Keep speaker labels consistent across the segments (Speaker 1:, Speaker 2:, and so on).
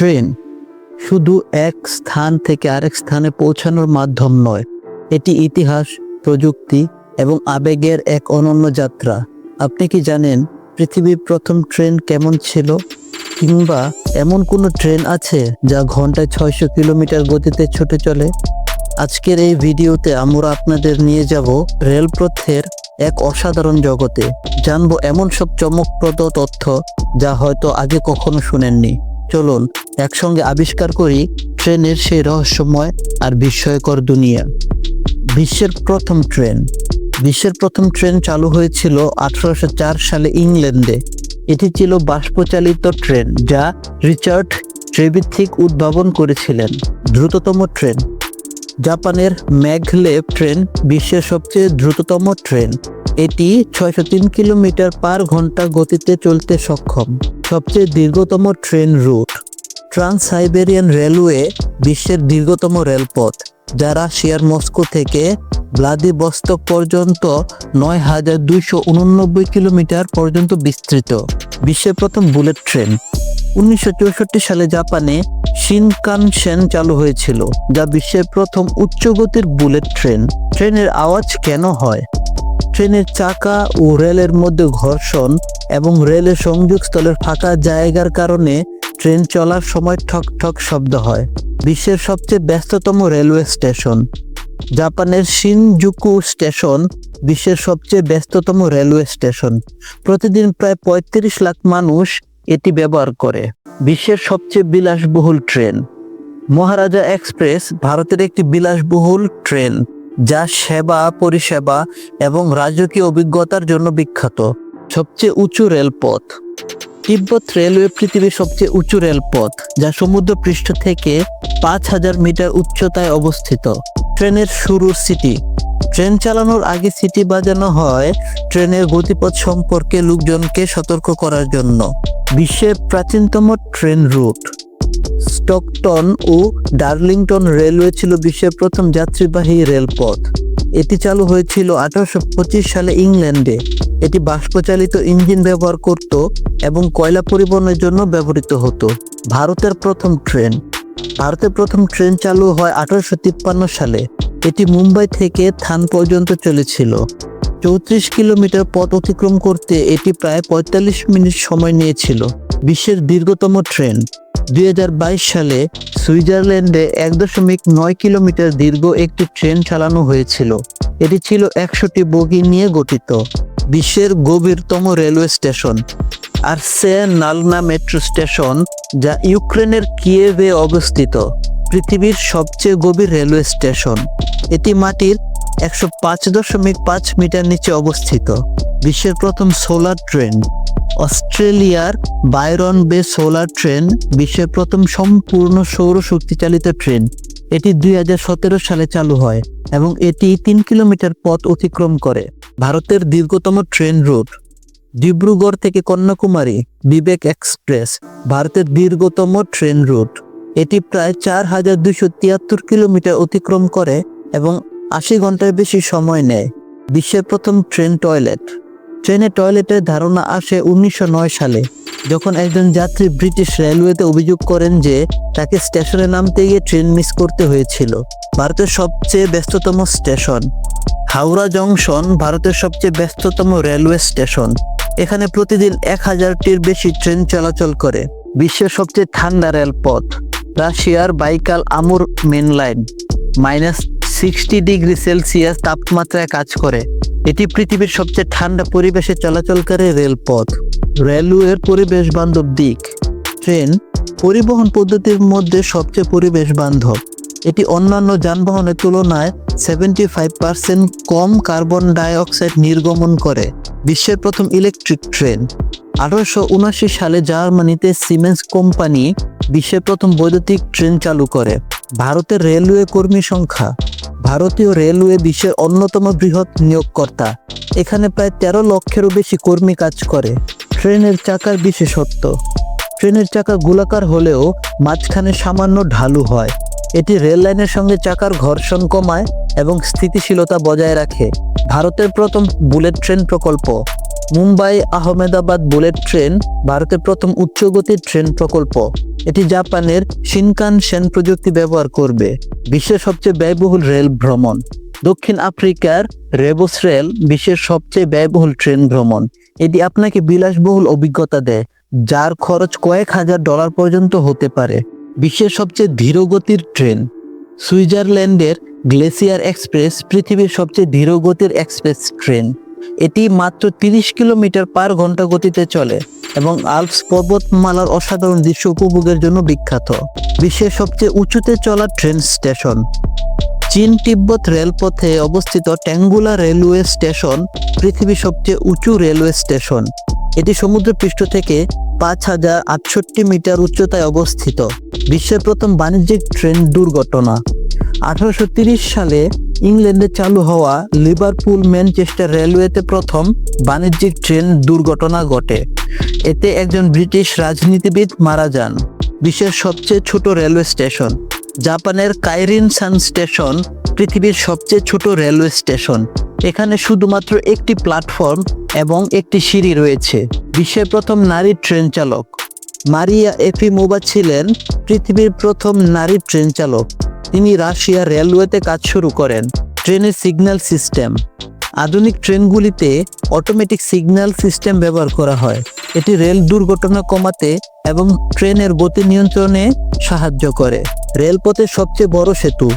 Speaker 1: Train শুধু এক স্থান থেকে আরেক স্থানে পৌঁছানোর মাধ্যম নয়, এটি ইতিহাস, প্রযুক্তি এবং আবেগের এক অনন্য যাত্রা। আপনি কি জানেন পৃথিবীর প্রথম ট্রেন কেমন ছিল? কিংবা এমন কোনো ট্রেন আছে যা ঘন্টায় ছয়শো কিলোমিটার গতিতে ছুটে চলে? আজকের এই ভিডিওতে আমরা আপনাদের নিয়ে যাব রেলপথের এক অসাধারণ জগতে। জানব এমন সব চমকপ্রদ তথ্য যা হয়তো আগে কখনো শুনেননি। চলুন একসঙ্গে আবিষ্কার করি ট্রেনের সেই রহস্যময় আর বিস্ময়কর দুনিয়া। বিশ্বের প্রথম ট্রেন। বিশ্বের প্রথম ট্রেন চালু হয়েছিল আঠারোশো চার সালে ইংল্যান্ডে। এটি ছিল বাষ্পচালিত ট্রেন যা রিচার্ড ট্রেভিথিক উদ্ভাবন করেছিলেন, দ্রুততম ট্রেন। জাপানের ম্যাগলেভ ট্রেন বিশ্বের সবচেয়ে দ্রুততম ট্রেন। এটি ছয়শো তিন কিলোমিটার পার ঘণ্টা গতিতে চলতে সক্ষম। সবচেয়ে দীর্ঘতম train route. Trans Siberian railway বিশ্বের দীর্ঘতম রেলপথ যা রাশিয়ার মস্কো থেকে ভ্লাদিবস্তক পর্যন্ত নয় হাজার দুইশো উননব্বই কিলোমিটার পর্যন্ত বিস্তৃত। বিশ্বের প্রথম বুলেট ট্রেন। উনিশশো চৌষট্টি সালে জাপানে শিনকানসেন চালু হয়েছিল, যা বিশ্বের প্রথম উচ্চগতির বুলেট ট্রেন। ট্রেনের আওয়াজ কেন হয়? ট্রেনের চাকা ও রেলের মধ্যে ঘর্ষণ এবং রেলের সংযোগস্থলের ফাঁকা জায়গার কারণে ট্রেন চলার সময় ঠক ঠক শব্দ হয়, বিশ্বের সবচেয়ে ব্যস্ততম রেলওয়ে স্টেশন। জাপানের শিনজুকু স্টেশন বিশ্বের সবচেয়ে ব্যস্ততম রেলওয়ে স্টেশন। প্রতিদিন প্রায় পঁয়ত্রিশ লাখ মানুষ এটি ব্যবহার করে। বিশ্বের সবচেয়ে বিলাসবহুল ট্রেন। মহারাজা এক্সপ্রেস ভারতের একটি বিলাসবহুল ট্রেন। যা সেবা, পরিষেবা এবং রাজকীয় অভিজ্ঞতার জন্য বিখ্যাত। সবচেয়ে উঁচু রেলপথ। তিব্বত রেলওয়ে পৃথিবীর সবচেয়ে উঁচু রেলপথ, যা সমুদ্র পৃষ্ঠ থেকে পাঁচ হাজার মিটার উচ্চতায় অবস্থিত। ট্রেনের শুরুর সিটি। ট্রেন চালানোর আগে সিটি বাজানো হয় ট্রেনের গতিপথ সম্পর্কে লোকজনকে সতর্ক করার জন্য। বিশ্বের প্রাচীনতম ট্রেন রুট। স্টকটন ও ডার্লিংটন রেলওয়ে ছিল বিশ্বের প্রথম যাত্রীবাহী রেলপথ। এটি চালু হয়েছিল আঠারোশো পঁচিশ সালে ইংল্যান্ডে। এটি বাষ্পচালিত ইঞ্জিন ব্যবহার করত এবং কয়লা পরিবহনের জন্য ব্যবহৃত হতো। ভারতের প্রথম ট্রেন। ভারতের প্রথম ট্রেন চালু হয় আঠারোশো তিপ্পান্ন সালে। এটি মুম্বাই থেকে থান পর্যন্ত চলেছিল। চৌত্রিশ কিলোমিটার পথ অতিক্রম করতে এটি প্রায় পঁয়তাল্লিশ মিনিট সময় নিয়েছিল। বিশ্বের দীর্ঘতম ট্রেন। দুই হাজার বাইশ সালে সুইজারল্যান্ডে এক দশমিক নয় কিলোমিটার দীর্ঘ একটি ট্রেন চালানো হয়েছিল। এটি ছিল একশোটি বগি নিয়ে গঠিত, বিশ্বের গভীরতম railway station, Arsenalna metro station যা ইউক্রেনের কিয়েভে অবস্থিত, পৃথিবীর সবচেয়ে গভীর রেলওয়ে স্টেশন। এটি মাটির একশো পাঁচ দশমিক পাঁচ মিটার নিচে অবস্থিত। বিশ্বের প্রথম সোলার ট্রেন, অস্ট্রেলিয়ার বায়রন বে সোলার ট্রেন, বিশ্বের প্রথম সম্পূর্ণ সৌরশক্তি চালিত ট্রেন। এটি দুই হাজার সতেরো সালে চালু হয় এবং এটি তিন কিলোমিটার পথ অতিক্রম করে। ভারতের দীর্ঘতম ট্রেন রুট, ডিব্রুগড় থেকে কন্যাকুমারী, বিবেক এক্সপ্রেস, ভারতের দীর্ঘতম ট্রেন রুট। এটি প্রায় চার হাজার দুইশো তিয়াত্তর কিলোমিটার অতিক্রম করে এবং আশি ঘণ্টার বেশি সময় নেয়। বিশ্বের প্রথম ট্রেন টয়লেট। ট্রেনে টয়লেটের ধারণা আসে উনিশশো নয় সালে, যখন একজন যাত্রী ব্রিটিশ রেলওয়েতে অভিযোগ করেন যে তাকে স্টেশনে নামতে গিয়ে ট্রেন মিস করতে হয়েছিল, ভারতের সবচেয়ে ব্যস্ততম স্টেশন। হাওড়া জংশন ভারতের সবচেয়ে ব্যস্ততম রেলওয়ে স্টেশন। এখানে প্রতিদিন এক হাজারটির বেশি ট্রেন চলাচল করে, বিশ্বের সবচেয়ে ঠান্ডা রেলপথ। রাশিয়ার Baikal Amur main line, minus sixty degree Celsius তাপমাত্রায় কাজ করে। এটি পৃথিবীর সবচেয়ে ঠান্ডা পরিবেশে চলাচলকারী রেলপথ। রেলওয়ের পরিবেশ বান্ধব দিক। ট্রেন পরিবহন পদ্ধতির মধ্যে সবচেয়ে পরিবেশ বান্ধব এটি অন্যান্য যানবাহনের তুলনায় সেভেন্টি ফাইভ পার্সেন্ট কম কার্বন ডাইঅক্সাইড নির্গমন করে। বিশ্বের প্রথম ইলেকট্রিক ট্রেন। আঠারোশো উনাশি সালে জার্মানিতে সিমেন্স কোম্পানি বিশ্বের প্রথম বৈদ্যুতিক ট্রেন চালু করে। ভারতের রেলওয়ে কর্মী সংখ্যা ভারতীয় রেলওয়ে বিশ্বের অন্যতম বৃহৎ নিয়োগকর্তা। এখানে প্রায় তেরো লক্ষেরও বেশি কর্মী কাজ করে। ট্রেনের চাকার বিশেষত্ব। ট্রেনের চাকা গোলাকার হলেও মাঝখানে সামান্য ঢালু হয়। এটি রেল লাইনের সঙ্গে চাকার ঘর্ষণ কমায় এবং স্থিতিশীলতা বজায় রাখে। ভারতের প্রথম বুলেট ট্রেন প্রকল্প। মুম্বাই আহমেদাবাদ বুলেট ট্রেন ভারতের প্রথম উচ্চগতির ট্রেন প্রকল্প। এটি জাপানের সিনকান সেন প্রযুক্তি ব্যবহার করবে, বিশ্বের সবচেয়ে ব্যয়বহুল রেল ভ্রমণ। দক্ষিণ আফ্রিকার রেবোস রেল বিশ্বের সবচেয়ে ব্যয়বহুল ট্রেন ভ্রমণ। এটি আপনাকে বিলাসবহুল অভিজ্ঞতা দেয়, যার খরচ কয়েক হাজার ডলার পর্যন্ত হতে পারে। বিশ্বের সবচেয়ে ধীরগতির ট্রেন, সুইজারল্যান্ডের গ্লেসিয়ার এক্সপ্রেস, পৃথিবীর সবচেয়ে ধীরগতির এক্সপ্রেস ট্রেন। এটি মাত্র তিরিশ কিলোমিটার পার ঘণ্টা গতিতে চলে এবং আলপস পর্বতমালার অসাধারণ দৃশ্য উপভোগের জন্য বিখ্যাত। বিশ্বের সবচেয়ে উঁচুতে চলা ট্রেন স্টেশন। চীন তিব্বত রেলপথে অবস্থিত ট্যাঙ্গুলা রেলওয়ে স্টেশন পৃথিবীর সবচেয়ে উঁচু রেলওয়ে স্টেশন। এটি সমুদ্রপৃষ্ঠ থেকে পাঁচ হাজার আটষট্টি মিটার উচ্চতায় অবস্থিত। বিশ্বের প্রথম বাণিজ্যিক ট্রেন দুর্ঘটনা। আঠারোশো সালে ইংল্যান্ডে চালু হওয়া লিভারপুল ম্যানচেস্টার রেলওয়েতে প্রথম বাণিজ্যিক ট্রেন দুর্ঘটনা ঘটে। এতে একজন ব্রিটিশ রাজনীতিবিদ মারা যান, বিশ্বের সবচেয়ে ছোট রেলওয়ে স্টেশন। জাপানের কাইরিন সান স্টেশন, পৃথিবীর সবচেয়ে ছোট রেলওয়ে স্টেশন। এখানে শুধুমাত্র একটি প্ল্যাটফর্ম এবং একটি সিঁড়ি রয়েছে, বিশ্বের প্রথম নারী ট্রেন চালক। মারিয়া এফিমোভা ছিলেন পৃথিবীর প্রথম নারী ট্রেন চালক। তিনি রাশিয়া রেলওয়েতে কাজ শুরু করেন। ট্রেনের সিগন্যাল সিস্টেম। আধুনিক ট্রেনগুলিতে অটোমেটিক সিগন্যাল সিস্টেম ব্যবহার করা হয়। এটি রেল দুর্ঘটনা কমাতে এবং ট্রেনের গতি নিয়ন্ত্রণে সাহায্য করে। রেলপথের সবচেয়ে বড় সেতু।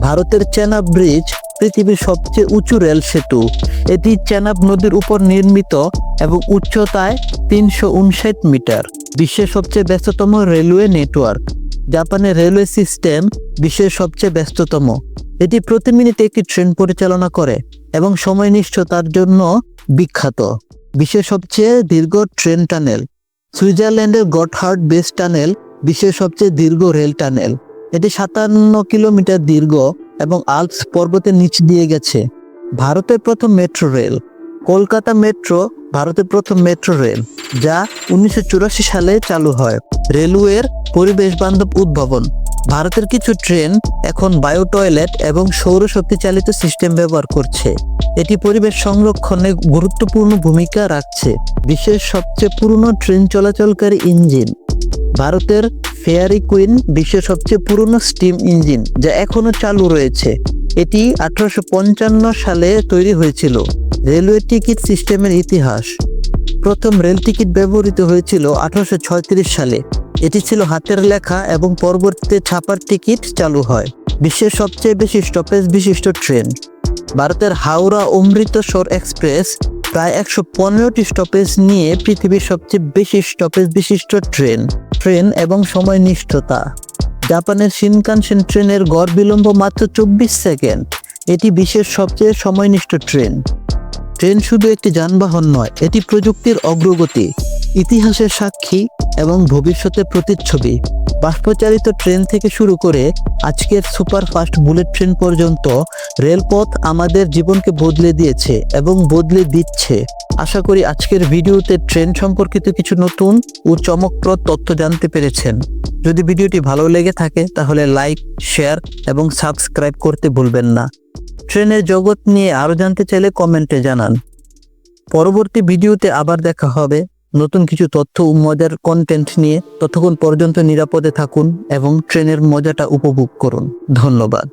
Speaker 1: ভারতের চেনাব ব্রিজ, পৃথিবীর সবচেয়ে উঁচু রেল সেতু। এটি চেনাব নদীর উপর নির্মিত এবং উচ্চতায় তিনশো উনষাট মিটার। বিশ্বের সবচেয়ে ব্যস্ততম রেলওয়ে নেটওয়ার্ক। জাপানের রেলওয়ে সিস্টেম বিশ্বের সবচেয়ে ব্যস্ততম। এটি প্রতি মিনিটে একটি ট্রেন পরিচালনা করে এবং সময়নিষ্ঠতার জন্য বিখ্যাত। বিশ্বের সবচেয়ে দীর্ঘ ট্রেন টানেল। সুইজারল্যান্ডের গটহার্ড বেস টানেল বিশ্বের সবচেয়ে দীর্ঘ রেল টানেল। এটি সাতান্ন কিলোমিটার দীর্ঘ এবং আলপস পর্বতের নিচ দিয়ে গেছে। ভারতের প্রথম মেট্রো রেল। কলকাতা মেট্রো ভারতের প্রথম মেট্রো রেল, যা উনিশশো চুরাশি সালে চালু হয়। রেলওয়ের পরিবেশ বান্ধব উদ্ভাবন। ভারতের কিছু ট্রেন এখন বায়ো টয়লেট এবং সৌরশক্তি চালিত সিস্টেম ব্যবহার করছে। এটি পরিবেশ সংরক্ষণে গুরুত্বপূর্ণ ভূমিকা রাখছে। বিশ্বের সবচেয়ে পুরনো ট্রেন চলাচলকারী ইঞ্জিন। ভারতের ফেয়ারি কুইন বিশ্বের সবচেয়ে পুরনো স্টিম ইঞ্জিন, যা এখনও চালু রয়েছে। এটি আঠারোশো পঞ্চান্ন সালে তৈরি হয়েছিল। রেলওয়ে টিকিট সিস্টেমের ইতিহাস। প্রথম রেল টিকিট ব্যবহৃত হয়েছিল আঠারোশো সালে। এটি ছিল হাতের লেখা এবং পরবর্তীতে ছাপার টিকিট চালু হয়। বিশ্বের সবচেয়ে বেশি স্টপেজ বিশিষ্ট ট্রেন। ভারতের হাওড়া অমৃতসর এক্সপ্রেস প্রায় একশো পনেরোটি স্টপেজ নিয়ে পৃথিবীর সবচেয়ে বেশি স্টপেজ বিশিষ্ট ট্রেন ট্রেন এবং সময় নিষ্ঠতা জাপানের শিনকানসেন ট্রেনের গড় বিলম্ব মাত্র চব্বিশ সেকেন্ড। এটি বিশ্বের সবচেয়ে সময়নিষ্ঠ ট্রেন। ট্রেন শুধু একটি যানবাহন নয়, এটি প্রযুক্তির অগ্রগতি, ইতিহাসের সাক্ষী এবং ভবিষ্যতের প্রতিচ্ছবি। বাষ্পচালিত ট্রেন থেকে শুরু করে আজকের সুপারফাস্ট বুলেট ট্রেন পর্যন্ত রেলপথ আমাদের জীবনকে বদলে দিয়েছে এবং বদলে দিচ্ছে। আশা করি আজকের ভিডিওতে ট্রেন সম্পর্কিত কিছু নতুন ও চমকপ্রদ তথ্য জানতে পেরেছেন। যদি ভিডিওটি ভালো লেগে থাকে, তাহলে লাইক, শেয়ার এবং সাবস্ক্রাইব করতে ভুলবেন না। ট্রেনের জগৎ নিয়ে আরও জানতে চাইলে কমেন্টে জানান। পরবর্তী ভিডিওতে আবার দেখা হবে নতুন কিছু তথ্য ও মজার কন্টেন্ট নিয়ে। ততক্ষণ পর্যন্ত নিরাপদে থাকুন এবং ট্রেনের মজাটা উপভোগ করুন। ধন্যবাদ।